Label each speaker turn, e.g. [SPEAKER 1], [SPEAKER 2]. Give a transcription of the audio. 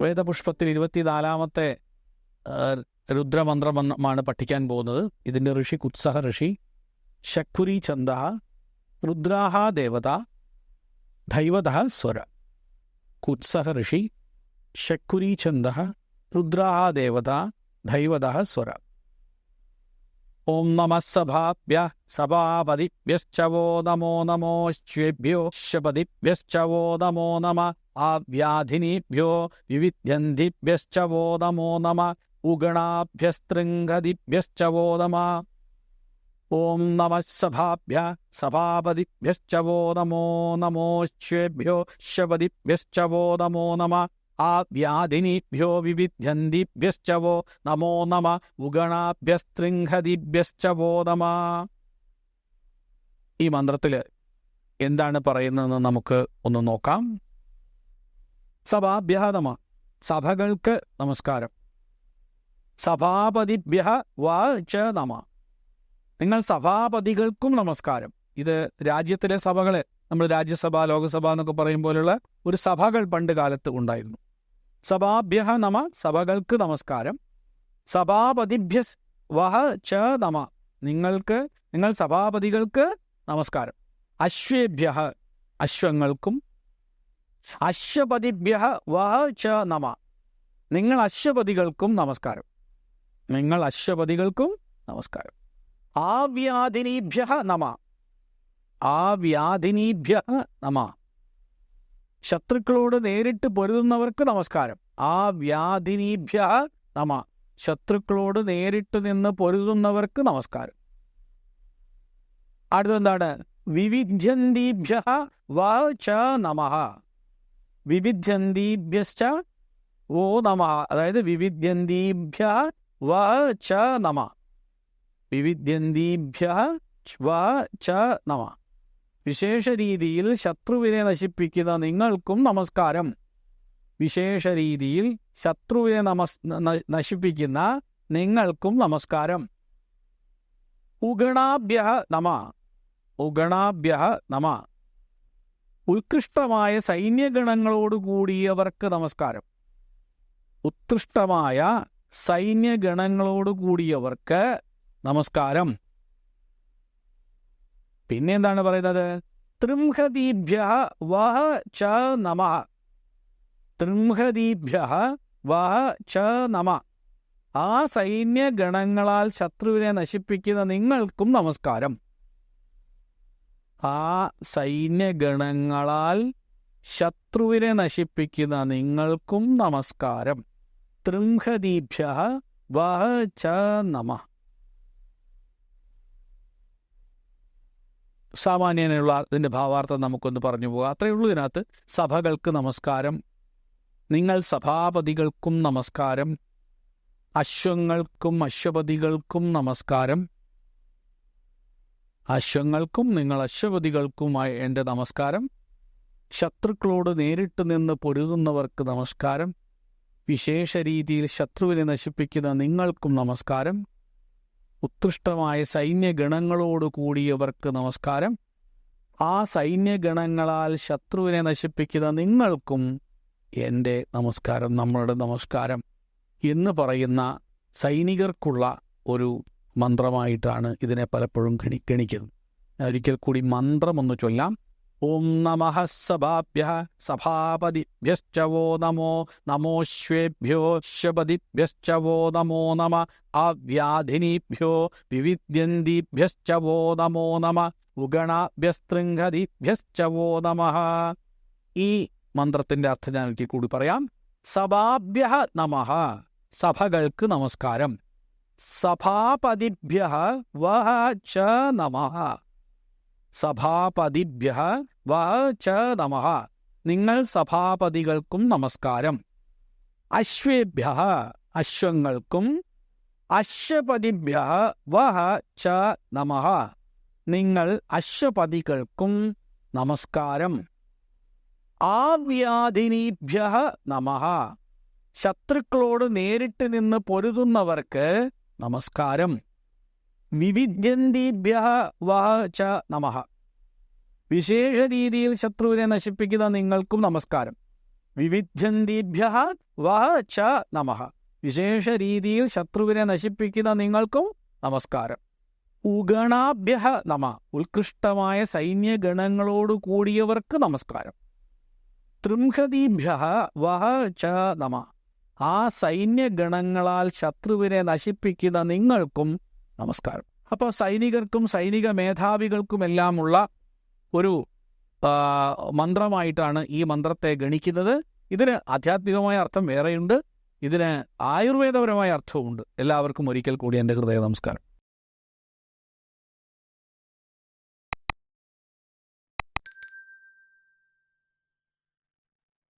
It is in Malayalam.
[SPEAKER 1] വേദപുഷ്പത്തിൽ ഇരുപത്തിനാലാമത്തെ രുദ്രമന്ത്രമാണ് പഠിക്കാൻ പോകുന്നത്. ഇതിന്റെ ഋഷി കുത്സഹ ഋഷി ശക്കുരി ചന്ദ രുദ്രാഹ ദേവത ദൈവത സ്വര. കുത്സഹ ഋഷി ശക്കുരി ചന്ദ രുദ്രാഹ ദേവത ദൈവത സ്വര. ഓം നമ സഭാഭ്യ സഭാപതിഭ്യശ്ച വോ നമോ നമോശ്വേഭ്യോ ശപതിഭ്യശ്ച വോ നമോ നമ ആവ്യാധിനീഭ്യോ വിവിധ്യന്തിഭ്യശ്ച വോ നമോ നമ ഉഗണാഭ്യസ്തൃംഗതിഭ്യശ്ച വോ നമ. ഓം നമ സഭാഭ്യ സഭാപതിഭ്യശ്ച വോ നമോ നമോശ്വേഭ്യോ ശപതിഭ്യശ്ച വോ നമോ നമ ആവ്യാധിനീഭ്യോ വ്യാധിനിഭ്യോ വിവിധ്യന്തിഭ്യശ്ചവോ നമോ നമ ഉഗണാഭ്യസ്തൃംഗതിഭ്യശ്ച വോ നമ. ഈ മന്ത്രത്തിൽ എന്താണ് പറയുന്നതെന്ന് നമുക്ക് ഒന്ന് നോക്കാം. സഭാഭ്യ നമ സഭകൾക്ക് നമസ്കാരം. സഭാപതിഭ്യ വാച നമ. നിങ്ങൾ സഭാപതികൾക്കും നമസ്കാരം. ഇത് രാജ്യത്തിലെ സഭകളെ നമ്മൾ രാജ്യസഭ ലോകസഭ എന്നൊക്കെ പറയും പോലുള്ള ഒരു സഭകൾ പണ്ട് കാലത്ത് ഉണ്ടായിരുന്നു. സഭാഭ്യ നമ സഭകൾക്ക് നമസ്കാരം. സഭാപതിഭ്യ വഹ ച നമ നിങ്ങൾക്ക് നിങ്ങൾ സഭാപതികൾക്ക് നമസ്കാരം. അശ്വേഭ്യ അശ്വങ്ങൾക്കും. അശ്വപതിഭ്യ വഹ ച നമ നിങ്ങൾ അശ്വപതികൾക്കും നമസ്കാരം. നിങ്ങൾ അശ്വപതികൾക്കും നമസ്കാരം. ആവ്യാധിനീഭ്യ നമ ആവ്യാധിനീഭ്യ നമ. ശത്രുക്കളോട് നേരിട്ട് പൊരുതുന്നവർക്ക് നമസ്കാരം. ആ വ്യാധിനീഭ്യ നമ. ശത്രുക്കളോട് നേരിട്ട് നിന്ന് പൊരുതുന്നവർക്ക് നമസ്കാരം. അടുത്തെന്താണ്? വിവിധ്യന്തീഭ്യ വച നമ. വിവിധ്യന്തീഭ്യശ്ച ഓ നമ. അതായത് വിവിധ്യന്തീഭ്യ വച നമ. വിവിധ്യന്തീഭ്യ വച നമ. വിശേഷ രീതിയിൽ ശത്രുവിനെ നശിപ്പിക്കുന്ന നിങ്ങൾക്കും നമസ്കാരം. വിശേഷ രീതിയിൽ ശത്രുവിനെ നമസ് നശിപ്പിക്കുന്ന നിങ്ങൾക്കും നമസ്കാരം. ഉഗണാഭ്യ നമ. ഉഗണാഭ്യ നമ. ഉത്കൃഷ്ടമായ സൈന്യഗണങ്ങളോടുകൂടിയവർക്ക് നമസ്കാരം. ഉത്കൃഷ്ടമായ സൈന്യഗണങ്ങളോടുകൂടിയവർക്ക് നമസ്കാരം. പിന്നെ എന്താണ് പറയുന്നത്? തൃംഹദീഭ്യ വഹ ച നമ. തൃംഹദീഭ്യ വഹ ച നമ. ആ സൈന്യഗണങ്ങളാൽ ശത്രുവിനെ നശിപ്പിക്കുന്ന നിങ്ങൾക്കും നമസ്കാരം. ആ സൈന്യഗണങ്ങളാൽ ശത്രുവിനെ നശിപ്പിക്കുന്ന നിങ്ങൾക്കും നമസ്കാരം. തൃംഹദീഭ്യ വഹ ച നമ. സാമാന്യനുള്ള ഇതിന്റെ ഭാവാർത്ഥം നമുക്കൊന്ന് പറഞ്ഞു പോകാം. അത്രയേ ഉള്ളൂ ഇതിനകത്ത്. സഭകൾക്ക് നമസ്കാരം. നിങ്ങൾ സഭാപതികൾക്കും നമസ്കാരം. അശ്വങ്ങൾക്കും അശ്വപതികൾക്കും നമസ്കാരം. അശ്വങ്ങൾക്കും നിങ്ങൾ അശ്വപതികൾക്കുമായി എന്റെ നമസ്കാരം. ശത്രുക്കളോട് നേരിട്ട് നിന്ന് പൊരുതുന്നവർക്ക് നമസ്കാരം. വിശേഷ രീതിയിൽ ശത്രുവിനെ നശിപ്പിക്കുന്ന നിങ്ങൾക്കും നമസ്കാരം. ഉത്കൃഷ്ടമായ സൈന്യഗണങ്ങളോട് കൂടിയവർക്ക് നമസ്കാരം. ആ സൈന്യഗണങ്ങളാൽ ശത്രുവിനെ നശിപ്പിക്കുന്ന നിങ്ങൾക്കും എന്റെ നമസ്കാരം നമ്മളുടെ നമസ്കാരം എന്ന് പറയുന്ന സൈനികർക്കുള്ള ഒരു മന്ത്രമായിട്ടാണ് ഇതിനെ പലപ്പോഴും ഗണി ഗണിക്കുന്നത് ഒരിക്കൽ കൂടി മന്ത്രമൊന്ന് ചൊല്ലാം. ഓം നമ സഭാഭ്യ സഭാപതിഭ്യശ്ച വോ നമോ നമോശ്വേഭ്യോ ശപതിഭ്യശ്ച വോ നമോ നമ അവ്യാധിനീഭ്യോ വിവിദ്യന്തിഭ്യശ്ച വോ നമോ നമ ഉഗണാഭ്യസ്തൃംഗതിഭ്യശ്ച വോ നമഃ ഈ മന്ത്രത്തിന്റെ അർത്ഥം ഞാൻ ഒരിക്കൽ കൂടി പറയാം. സഭാഭ്യ നമ. സഭകൾക്ക് നമസ്കാരം. സഭാപതിഭ്യ വഹ ച നമഃ. സഭാപതിഭ്യ വ ച നമ. നിങ്ങൾ സഭാപതികൾക്കും നമസ്കാരം. അശ്വേഭ്യ അശ്വങ്ങൾക്കും അശ്വപതിഭ്യ വഹ ച നമ. നിങ്ങൾ അശ്വപതികൾക്കും നമസ്കാരം. ആവ്യാധിനീഭ്യ നമ. ശത്രുക്കളോട് നേരിട്ട് നിന്ന് പൊരുതുന്നവർക്ക് നമസ്കാരം. വിവിദ്യന്തീഭ്യ വാച നമഃ. വിശേഷ രീതിയിൽ ശത്രുവിനെ നശിപ്പിക്കുന്ന നിങ്ങൾക്കും നമസ്കാരം. വിവിധ്യന്തീഭ്യ വാച നമ. വിശേഷ രീതിയിൽ ശത്രുവിനെ നശിപ്പിക്കുന്ന നിങ്ങൾക്കും നമസ്കാരം. ഉഗണാഭ്യ നമ. ഉത്കൃഷ്ടമായ സൈന്യഗണങ്ങളോട് കൂടിയവർക്ക് നമസ്കാരം. തൃംഹതീഭ്യ വഹ ച നമ. ആ സൈന്യഗണങ്ങളാൽ ശത്രുവിനെ നശിപ്പിക്കുന്ന നിങ്ങൾക്കും നമസ്കാരം. അപ്പോൾ സൈനികർക്കും സൈനിക മേധാവികൾക്കുമെല്ലാമുള്ള ഒരു മന്ത്രമായിട്ടാണ് ഈ മന്ത്രത്തെ ഗണിക്കുന്നത്. ഇതിന് ആധ്യാത്മികമായ അർത്ഥം വേറെയുണ്ട്. ഇതിന് ആയുർവേദപരമായ അർത്ഥവുമുണ്ട്. എല്ലാവർക്കും ഒരിക്കൽ കൂടി എന്റെ ഹൃദയ നമസ്കാരം.